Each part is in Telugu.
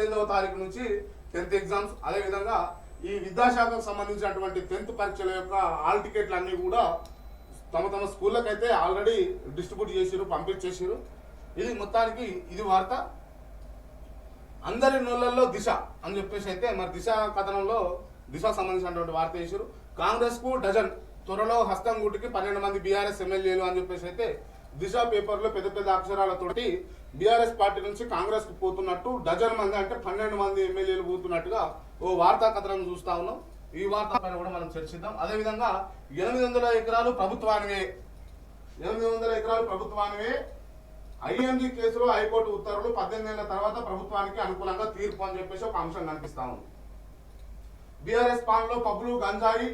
పద్దెనిమిదవ తారీఖు నుంచి టెన్త్ ఎగ్జామ్స్. అదేవిధంగా ఈ విద్యాశాఖకు సంబంధించినటువంటి టెన్త్ పరీక్షల యొక్క హాల్ టికెట్లు అన్నీ కూడా తమ తమ స్కూళ్ళకి అయితే ఆల్రెడీ డిస్ట్రిబ్యూట్ చేసారు పంపించేసారు ఇది మొత్తానికి ఇది వార్త. అందరి నోళ్ళల్లో దిశ అని చెప్పేసి అయితే మరి దిశ కథనంలో దిశ సంబంధించినటువంటి వార్త చేశారు కాంగ్రెస్కు డజన్ త్వరలో హస్తం గుట్టుకి పన్నెండు మంది బీఆర్ఎస్ ఎమ్మెల్యేలు అని చెప్పేసి అయితే దిశ పేపర్లో పెద్ద పెద్ద అక్షరాలతోటి బీఆర్ఎస్ పార్టీ నుంచి కాంగ్రెస్కు పోతున్నట్టు డజన్ మంది అంటే పన్నెండు మంది ఎమ్మెల్యేలు పోతున్నట్టుగా ఓ వార్తా కథనం చూస్తా ఉన్నాం. ఈ వార్త పైన కూడా మనం చర్చిద్దాం. అదేవిధంగా ఎనిమిది వందల ఎకరాలు ప్రభుత్వానివే. ఎనిమిది వందల ఎకరాలు ప్రభుత్వానివే. ఐఎంజీ కేసులో హైకోర్టు ఉత్తర్వులు పద్దెనిమిది ఏళ్ళ తర్వాత ప్రభుత్వానికి అనుకూలంగా తీర్పు అని చెప్పేసి ఒక అంశం కనిపిస్తా ఉంది. బీఆర్ఎస్ పాలనలో పబ్బులు గంజాయి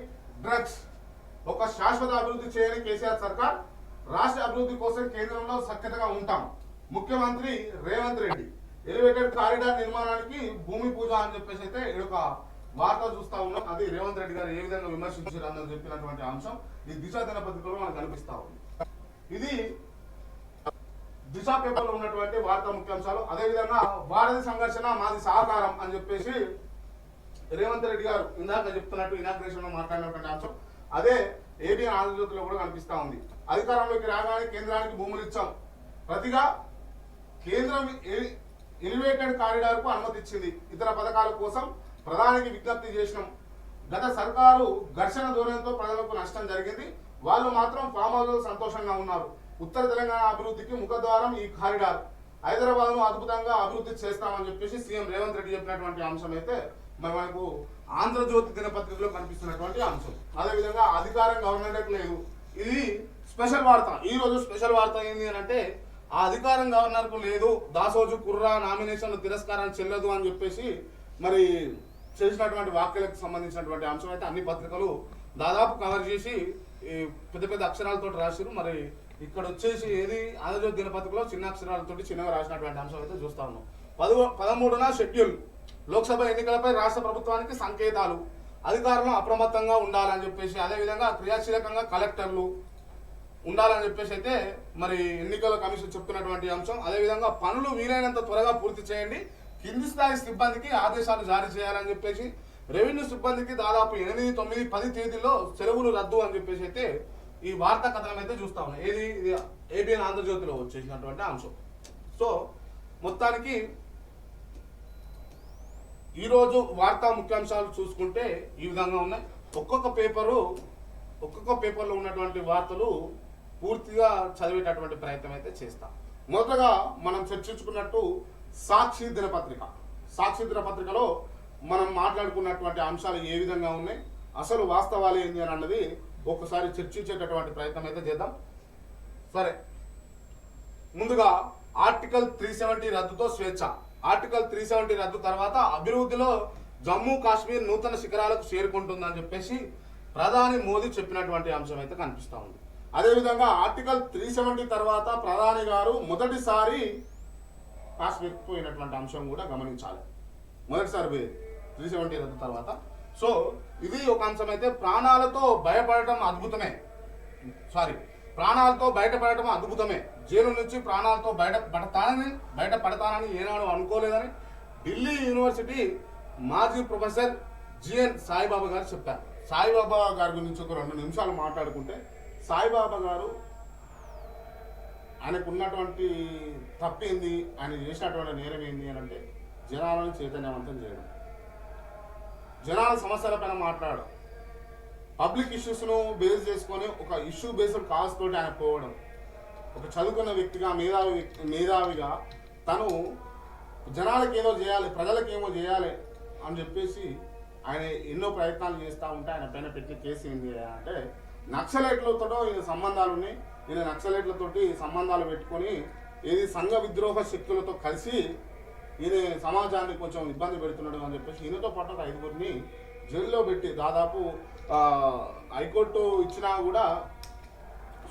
డ్రగ్స్ ఒక శాశ్వత అభివృద్ధి చేయని కేసీఆర్ సర్కార్ రాష్ట్ర అభివృద్ధి కోసం కేంద్రంలో సఖ్యతగా ఉంటాం. ముఖ్యమంత్రి రేవంత్ రెడ్డి ఎలివేటెడ్ కారిడార్ నిర్మాణానికి భూమి పూజ అని చెప్పేసి అయితే ఈ వార్త చూస్తా ఉన్నాం. అది రేవంత్ రెడ్డి గారు ఏ విధంగా విమర్శించారు అని చెప్పినటువంటి అంశం. ఈ దిశ దినపత్రికలో మనకు కనిపిస్తా ఉంది. ఇది దిశ పేపర్లో ఉన్నటువంటి వార్తా ముఖ్యాంశాలు. అదేవిధంగా వారధి సంఘర్షణ మాది సహకారం అని చెప్పేసి రేవంత్ రెడ్డి గారు ఇందాక చెప్తున్నట్టు ఇనాగ్రేషన్లో మాట్లాడినటువంటి అంశం. అదే ఏబిఎన్ ఆంధ్రజ్యోతిలో కూడా కనిపిస్తా ఉంది. అధికారంలోకి రాగానే కేంద్రానికి భూములు ఇచ్చాం. ప్రతిగా కేంద్రం ఎలివేటెడ్ కారిడార్కు అనుమతి ఇచ్చింది. ఇతర పథకాల కోసం ప్రధానికి విజ్ఞప్తి చేసినాం. గత సర్కారు ఘర్షణ ధోరణితో ప్రజలకు నష్టం జరిగింది. వాళ్ళు మాత్రం ఫామ్ హౌస్ సంతోషంగా ఉన్నారు. ఉత్తర తెలంగాణ అభివృద్ధికి ముఖద్వారం ఈ కారిడార్. హైదరాబాద్ను అద్భుతంగా అభివృద్ధి చేస్తామని చెప్పేసి సీఎం రేవంత్ రెడ్డి చెప్పినటువంటి అంశం అయితే మరి మనకు ఆంధ్రజ్యోతి దినపత్రికలో కనిపిస్తున్నటువంటి అంశం. అదేవిధంగా అధికారం గవర్నమెంట్ లేదు. ఇది స్పెషల్ వార్త. ఈ రోజు స్పెషల్ వార్త ఏంటి అని అంటే ఆ అధికారం గవర్నర్కు లేదు దాసోజు కుర్రా నామినేషన్ తిరస్కారం చెల్లదు అని చెప్పేసి మరి చేసినటువంటి వ్యాఖ్యలకు సంబంధించినటువంటి అంశం అయితే అన్ని పత్రికలు దాదాపు కవర్ చేసి ఈ పెద్ద పెద్ద అక్షరాలతో రాసిరు మరి ఇక్కడ వచ్చేసి ఏది? ఆంధ్రజ్యోతి దినపత్రికలో చిన్న అక్షరాలతోటి చిన్నగా రాసినటువంటి అంశం అయితే చూస్తా ఉన్నాం. పదవ పదమూడున షెడ్యూల్. లోక్సభ ఎన్నికలపై రాష్ట్ర ప్రభుత్వానికి సంకేతాలు. అధికారులు అప్రమత్తంగా ఉండాలని చెప్పేసి అదేవిధంగా క్రియాశీలకంగా కలెక్టర్లు ఉండాలని చెప్పేసి అయితే మరి ఎన్నికల కమిషన్ చెప్తున్నటువంటి అంశం. అదేవిధంగా పనులు వీలైనంత త్వరగా పూర్తి చేయండి. కింది స్థాయి సిబ్బందికి ఆదేశాలు జారీ చేయాలని చెప్పేసి రెవెన్యూ సిబ్బందికి దాదాపు ఎనిమిది తొమ్మిది పది తేదీల్లో సెలవులు రద్దు అని చెప్పేసి అయితే ఈ వార్తా కథనం అయితే చూస్తా ఉన్నాయి ఏది? ఏబిఎన్ ఆంధ్రజ్యోతిలో వచ్చేసినటువంటి అంశం. సో మొత్తానికి ఈరోజు వార్తా ముఖ్యాంశాలు చూసుకుంటే ఈ విధంగా ఉన్నాయి. ఒక్కొక్క పేపరు ఒక్కొక్క పేపర్లో ఉన్నటువంటి వార్తలు పూర్తిగా చదివేటటువంటి ప్రయత్నం అయితే చేస్తాం. మొదటగా మనం చర్చించుకున్నట్టు సాక్షి దినపత్రిక. సాక్షి దినపత్రికలో మనం మాట్లాడుకున్నటువంటి అంశాలు ఏ విధంగా ఉన్నాయి అసలు వాస్తవాలు ఏంటి అని అన్నది ఒకసారి చర్చించేటటువంటి ప్రయత్నం అయితే చేద్దాం. సరే. ముందుగా ఆర్టికల్ త్రీ సెవెంటీ రద్దుతో స్వేచ్ఛ. ఆర్టికల్ త్రీ సెవెంటీ రద్దు తర్వాత అభివృద్ధిలో జమ్మూ కాశ్మీర్ నూతన శిఖరాలకు చేరుకుంటుందని చెప్పేసి ప్రధాని మోదీ చెప్పినటువంటి అంశం అయితే కనిపిస్తూ ఉంది. అదేవిధంగా ఆర్టికల్ త్రీ సెవెంటీ తర్వాత ప్రధాని గారు మొదటిసారి కాశ్మీర్ పోయినటువంటి అంశం కూడా గమనించాలి. మొదటిసారి పోయేది త్రీ సెవెంటీ రద్దు తర్వాత. సో ఇది ఒక అంశం అయితే ప్రాణాలతో భయపడటం అద్భుతమే. సారీ ప్రాణాలతో బయటపడటం అద్భుతమే. జైలు నుంచి ప్రాణాలతో బయట పడతానని బయట పడతానని ఏనాడు అనుకోలేదని ఢిల్లీ యూనివర్సిటీ మాజీ ప్రొఫెసర్ జిఎన్ సాయిబాబా గారు చెప్పారు. సాయిబాబా గారి గురించి ఒక రెండు నిమిషాలు మాట్లాడుకుంటే సాయిబాబా గారు ఆయనకు ఉన్నటువంటి తప్పేంది ఆయన చేసినటువంటి నేరం ఏంది అని అంటే జనాలను చైతన్యవంతం చేయడం. జనాల సమస్యలపైన మాట్లాడడం. పబ్లిక్ ఇష్యూస్ను బేస్ చేసుకొని ఒక ఇష్యూ బేస్డ్ కాజ్ తోటి ఆయన పోవడం. ఒక చదువుకున్న వ్యక్తిగా మేధావి మేధావిగా తను జనాలకు ఏదో చేయాలి ప్రజలకు ఏమో చేయాలి అని చెప్పేసి ఆయన ఎన్నో ప్రయత్నాలు చేస్తూ ఉంటే ఆయన పైన పెట్టిన కేసు ఏంటి అంటే నక్సలైట్లతో ఈయన సంబంధాలు ఉన్నాయి ఈయన నక్సలైట్లతోటి సంబంధాలు పెట్టుకొని ఏది సంఘ విద్రోహ శక్తులతో కలిసి ఈయన సమాజాన్ని కొంచెం ఇబ్బంది పెడుతున్నాడు అని చెప్పేసి ఈయనతో పాటు ఒక ఐదుగురిని జైల్లో పెట్టి దాదాపు హైకోర్టు ఇచ్చినా కూడా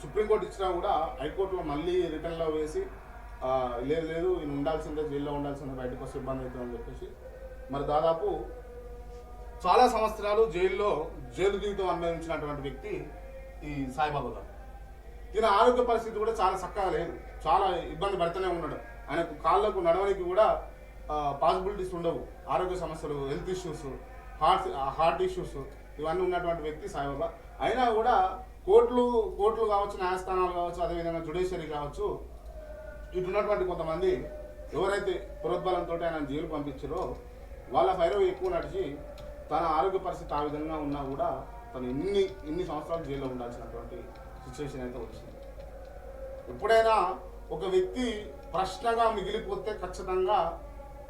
సుప్రీంకోర్టు ఇచ్చినా కూడా హైకోర్టులో మళ్ళీ రిటర్న్లో వేసి లేదు లేదు ఈయన ఉండాల్సిందే జైల్లో ఉండాల్సిందే బయటకు వస్తే ఇబ్బంది అవుతుందని చెప్పేసి. మరి దాదాపు చాలా సంవత్సరాలు జైల్లో జైలు జీవితం అనుభవించినటువంటి వ్యక్తి ఈ సాయిబాబా గారు. ఈయన ఆరోగ్య పరిస్థితి కూడా చాలా చక్కగా లేదు. చాలా ఇబ్బంది పడుతూనే ఉన్నాడు. ఆయనకు కాళ్ళకు నడవడానికి కూడా పాసిబిలిటీస్ ఉండవు. ఆరోగ్య సమస్యలు health issues heart heart issues ఇవన్నీ ఉన్నటువంటి వ్యక్తి సాయిబాబా. అయినా కూడా కోర్టులు కోర్టులు కావచ్చు న్యాయస్థానాలు కావచ్చు అదేవిధంగా జుడిషియరీ కావచ్చు ఇటు ఉన్నటువంటి కొంతమంది ఎవరైతే పురోద్బలంతో ఆయన జైలు పంపించారో వాళ్ళ ఫైరవ్ ఎక్కువ నడిచి తన ఆరోగ్య పరిస్థితి ఆ విధంగా ఉన్నా కూడా తను ఇన్ని ఇన్ని సంవత్సరాలు జైల్లో ఉండాల్సినటువంటి సిచ్యువేషన్ అయితే వచ్చింది. ఎప్పుడైనా ఒక వ్యక్తి ప్రశ్నగా మిగిలిపోతే ఖచ్చితంగా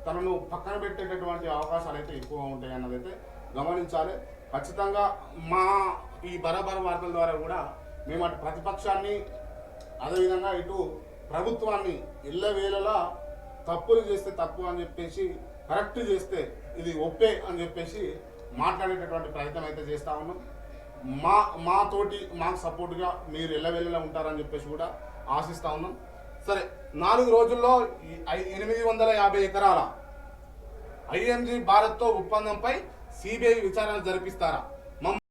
తనను పక్కన పెట్టేటటువంటి అవకాశాలు అయితే ఎక్కువ ఉంటాయి అన్నదైతే గమనించాలి. ఖచ్చితంగా మా ఈ బరాబర వార్తల ద్వారా కూడా మేము అటు ప్రతిపక్షాన్ని అదేవిధంగా ఇటు ప్రభుత్వాన్ని ఇళ్ళవేళలా తప్పులు చేస్తే తప్పు అని చెప్పేసి కరెక్ట్ చేస్తే ఇది ఒప్పే అని చెప్పేసి మాట్లాడేటటువంటి ప్రయత్నం అయితే చేస్తా ఉన్నాం. మా మాతోటి మాకు సపోర్ట్గా మీరు ఎల్లవేళలా ఉంటారని చెప్పేసి కూడా ఆశిస్తా ఉన్నాం. సరే నాలుగు రోజుల్లో ఐ- ఎనిమిది వందల యాభై ఎకరాల ఐఎంజీ భారత్తో ఒప్పందంపై సిబిఐ విచారణ జరిపిస్తారా?